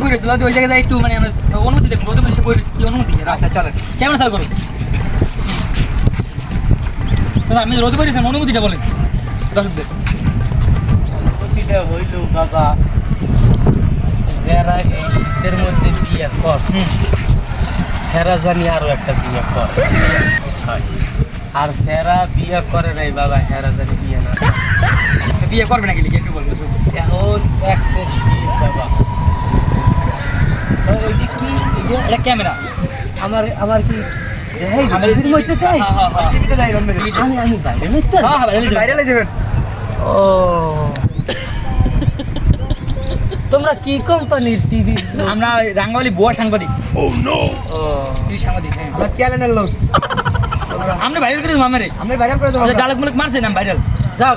কই পড়েছিল ওই জায়গায় একটু মানে আমরা অনুমতি দেখব রোদে বসে পড়েছি কি অনুমতি? আচ্ছা চলেন। ক্যামেরা চালু করো। দাদা, আমি রোদে পড়েছি অনুমতিটা বলেন। দর্শকদের। প্রতিটা হইল বাবা যারা শীতের মধ্যে বিয়ে কর ফেরা জানি আরও একটা বিয়ে কর। আর ফেরা বিয়ে করে নাই বাবা হেরা জানি বিয়ে না বিয়ে করবে নাকি লিখে একটু বলব। এখন একশো বাইরে যাবেন। বাইরে যাবেন। ও। তোমরা কি কোম্পানির টিভি আমরা রাঙ্গালি বুয়া সাংবাদিক। ও টিভি সাংবাদিক হ্যাঁ। আমার চ্যানেলের লোক? আমরা ভাইরাল করে দেবো আমারে। আমরা ভাইরাল করে দেবো মুলক মারছে না ভাইরাল যাক